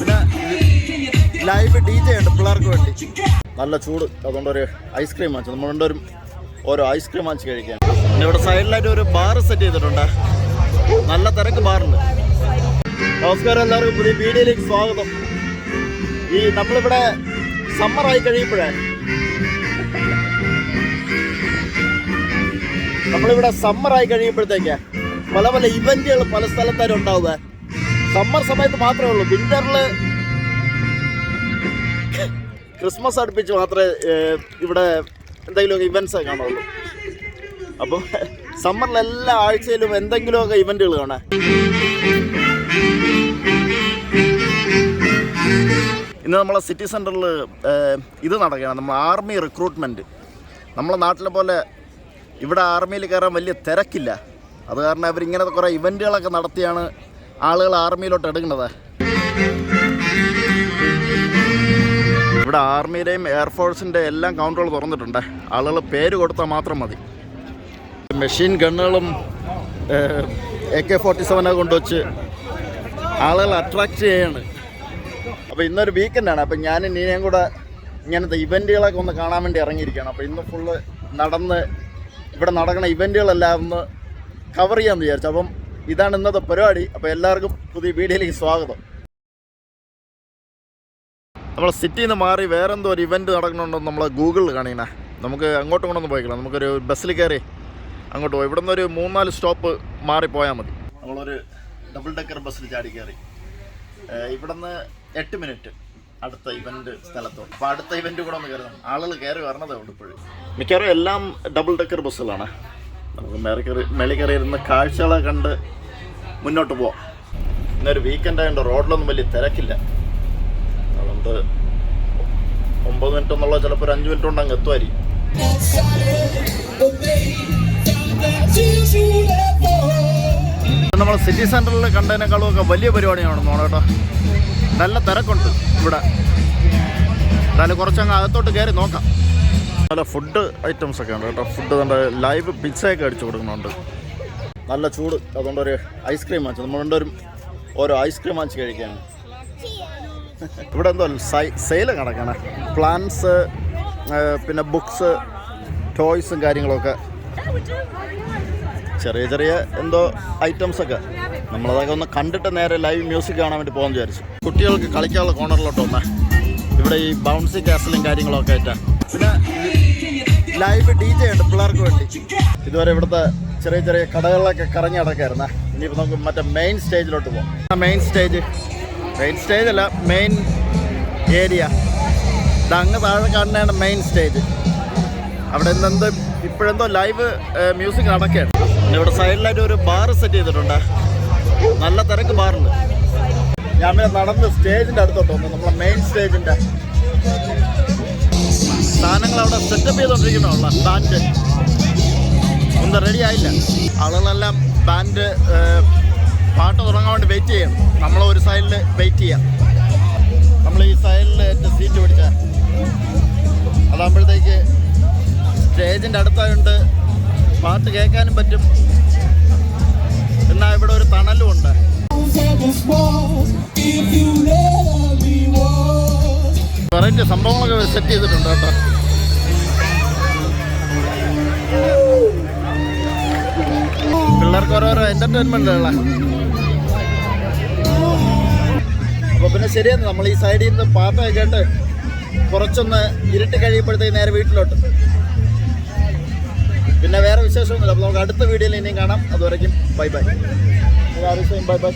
പിന്നെ live D J ഉണ്ട് പിള്ളേർക്ക് വേണ്ടി. നല്ല ചൂട്. അതുകൊണ്ട് ഒരു ഐസ്ക്രീം വാങ്ങിച്ചു. നമ്മൾ രണ്ടുപേരും ഓരോ ഐസ്ക്രീം വാങ്ങിച്ച് കഴിക്കാൻ പിന്നെ ഇവിടെ സൈഡിലായിട്ട് ഒരു ബാർ സെറ്റ് ചെയ്തിട്ടുണ്ട്. നല്ല തിരക്ക് ബാറുണ്ട് നമസ്കാരം എല്ലാവർക്കും. പുതിയ വീഡിയോയിലേക്ക് സ്വാഗതം. ഈ നമ്മളിവിടെ സമ്മർ ആയി കഴിയുമ്പോഴേ നമ്മളിവിടെ സമ്മർ ആയി കഴിയുമ്പോഴത്തേക്ക് പല പല ഇവന്റുകൾ പല സ്ഥലത്തായിട്ട് ഉണ്ടാവുക. സമ്മർ സമയത്ത് മാത്രമേ ഉള്ളൂ. വിന്ററിൽ ക്രിസ്മസ് അടുപ്പിച്ച് മാത്രമേ ഇവിടെ എന്തെങ്കിലുമൊക്കെ ഇവന്റ്സ് കാണുള്ളൂ. അപ്പോൾ സമ്മറിൽ എല്ലാ ആഴ്ചയിലും എന്തെങ്കിലുമൊക്കെ ഇവന്റുകൾ കാണാം. ഇന്ന് നമ്മളെ സിറ്റി സെന്ററിൽ ഇത് നടക്കുകയാണ്. നമ്മൾ ആർമി റിക്രൂട്ട്മെന്റ് നമ്മളെ നാട്ടിലെ പോലെ ഇവിടെ ആർമിയിൽ കയറാൻ വലിയ തിരക്കില്ല. അത് കാരണം അവരിങ്ങനത്തെ കുറേ ഇവന്റുകളൊക്കെ നടത്തിയാണ് ആളുകൾ ആർമിയിലോട്ട് എടുക്കുന്നത്. ഇവിടെ ആർമിയുടെയും എയർഫോഴ്സിന്റെ എല്ലാം കൗണ്ടറുകൾ തുറന്നിട്ടുണ്ട്. ആളുകൾ പേര് കൊടുത്താൽ മാത്രം മതി. മെഷീൻ ഗണ്ണുകളും എ കെ ഫോർട്ടി സെവനൊക്കെ കൊണ്ടുവച്ച് ആളുകൾ അട്രാക്റ്റ് ചെയ്യാണ്. അപ്പോൾ ഇന്നൊരു വീക്കെൻഡാണ് അപ്പോൾ ഞാൻ നീനയും കൂടെ ഇങ്ങനത്തെ ഇവന്റുകളൊക്കെ ഒന്ന് കാണാൻ വേണ്ടി ഇറങ്ങിയിരിക്കുകയാണ്. അപ്പോൾ ഇന്ന് ഫുള്ള് നടന്ന് ഇവിടെ നടക്കുന്ന ഇവന്റുകളെല്ലാം ഒന്ന് കവർ ചെയ്യാമെന്ന് വിചാരിച്ചു. അപ്പം ഇതാണ് ഇന്നത്തെ പരിപാടി. അപ്പോൾ എല്ലാവർക്കും പുതിയ വീഡിയോയിലേക്ക് സ്വാഗതം. നമ്മൾ സിറ്റിയിൽ നിന്ന് മാറി വേറെന്തോ ഒരു ഇവന്റ് നടക്കുന്നുണ്ടെന്ന് നമ്മൾ ഗൂഗിളിൽ കാണിക്കണ. നമുക്ക് അങ്ങോട്ടും കൊണ്ടൊന്നും പോയിക്കില്ല നമുക്കൊരു ബസ്സിൽ കയറി അങ്ങോട്ട് പോകും ഇവിടെ നിന്നൊരു മൂന്നാൽ സ്റ്റോപ്പ് മാറിപ്പോയാൽ മതി. നമ്മളൊരു ഡബിൾ ഡെക്കർ ബസ്സിൽ ചാടി കയറി ഇവിടുന്ന് എട്ട് മിനിറ്റ് അടുത്ത ഇവന്റ് സ്ഥലത്തോട്ട് അപ്പോൾ അടുത്ത ഇവന്റ് കൂടെ ഒന്ന് കയറണം ആളുകൾ കയറി വരണതേ ഉണ്ട് ഇപ്പോഴും. മിക്കവാറും എല്ലാം ഡബിൾ ഡെക്കർ ബസ്സുകളാണ് നമുക്ക് മേളിൽ കയറി ഇരുന്ന് കാഴ്ചകളെ കണ്ട് മുന്നോട്ട് പോവാം. ഇന്നൊരു വീക്കെൻഡ് ആയതുകൊണ്ട് റോഡിലൊന്നും വലിയ തിരക്കില്ല. അതുകൊണ്ട് ഒമ്പത് മിനിറ്റ് എന്നുള്ള ചിലപ്പോൾ ഒരു അഞ്ച് മിനിറ്റ് കൊണ്ട് അങ്ങ് എത്തുമായിരിക്കും. നമ്മൾ സിറ്റി സെന്ററിൽ കണ്ടതിനേക്കാളും ഒക്കെ വലിയ പരിപാടിയാണ് നോണേട്ടോ നല്ല തിരക്കുണ്ട് ഇവിടെ. എന്തായാലും കുറച്ചങ്ങ് അകത്തോട്ട് കയറി നോക്കാം. നല്ല ഫുഡ് ഐറ്റംസ് ഒക്കെ ഉണ്ട് കേട്ടോ. ഫുഡ് നല്ല ലൈവ് പിസ്സയൊക്കെ അടിച്ചു കൊടുക്കുന്നുണ്ട്. നല്ല ചൂട്. അതുകൊണ്ട് ഒരു ഐസ്ക്രീം വാങ്ങിച്ചു. നമ്മൾ രണ്ടുപേരും ഓരോ ഐസ്ക്രീം വാങ്ങിച്ച് കഴിക്കുകയാണ്. ഇവിടെ എന്തോ സെയിൽ കണക്കാണ് പ്ലാൻസ് പിന്നെ ബുക്സ് ടോയ്സും കാര്യങ്ങളൊക്കെ. ചെറിയ ചെറിയ എന്തോ ഐറ്റംസൊക്കെ നമ്മളതൊക്കെ ഒന്ന് കണ്ടിട്ട് നേരെ ലൈവ് മ്യൂസിക് കാണാൻ വേണ്ടി പോകാൻ വിചാരിച്ചു. കുട്ടികൾക്ക് കളിക്കാനുള്ള കോണറിലോട്ട് ഇവിടെ ഈ ബൗൺസി കാസലും കാര്യങ്ങളൊക്കെ ആയിട്ടാണ് പിന്നെ ലൈവ് ഡി ജെ ഉണ്ട് പിള്ളേർക്ക് വേണ്ടി. ഇതുവരെ ഇവിടുത്തെ ചെറിയ ചെറിയ കടകളിലൊക്കെ കറങ്ങി നടക്കായിരുന്നേ. ഇനിയിപ്പോൾ നമുക്ക് മറ്റേ മെയിൻ സ്റ്റേജിലോട്ട് പോകാം മെയിൻ സ്റ്റേജ് മെയിൻ സ്റ്റേജ് അല്ല മെയിൻ ഏരിയ അങ്ങ് താഴെ കാണുന്നതാണ് മെയിൻ സ്റ്റേജ് അവിടെ എന്തെന്ത് ഇപ്പോഴെന്തോ ലൈവ് മ്യൂസിക് നടക്കുകയാണ്. ഇവിടെ സൈഡിലായിട്ട് ഒരു ബാർ സെറ്റ് ചെയ്തിട്ടുണ്ട്. നല്ല തിരക്ക് ബാറുണ്ട് ഞാൻ പിന്നെ നടന്ന് സ്റ്റേജിന്റെ അടുത്തോട്ട് വന്നു. നമ്മളെ മെയിൻ സ്റ്റേജിന്റെ സാധനങ്ങൾ അവിടെ സെറ്റപ്പ് ചെയ്തുകൊണ്ടിരിക്കണുള്ള ബാൻഡ് ഒന്നും റെഡി ആയില്ല. ആളുകളെല്ലാം ബാൻഡ് പാട്ട് തുടങ്ങാൻ വേണ്ടി വെയിറ്റ് ചെയ്യണം. നമ്മൾ ഒരു സൈഡിൽ വെയിറ്റ് ചെയ്യാം. നമ്മൾ ഈ സൈഡിൽ എന്റെ സീറ്റ് പിടിച്ച അതാകുമ്പോഴത്തേക്ക് സ്റ്റേജിന്റെ അടുത്തായതുകൊണ്ട് പാട്ട് കേൾക്കാനും പറ്റും. എന്നാൽ ഇവിടെ ഒരു തണലും ഉണ്ട്. വെറൈറ്റി സംഭവങ്ങളൊക്കെ സെറ്റ് ചെയ്തിട്ടുണ്ട് കേട്ടോ. എന്റർടൈൻമെന്റ് ഉള്ള അപ്പൊ പിന്നെ ശരിയെന്ന് നമ്മൾ ഈ സൈഡിൽ നിന്ന് പാട്ടൊക്കെ കേട്ട് കുറച്ചൊന്ന് ഇരുട്ട് കഴിയുമ്പോഴത്തേക്ക് നേരെ വീട്ടിലോട്ട്. പിന്നെ വേറെ വിശേഷമൊന്നുമില്ല. അപ്പോൾ നമുക്ക് അടുത്ത വീഡിയോയിൽ ഇനിയും കാണാം. അതുവരയ്ക്കും ബൈ ബൈ. Bye bye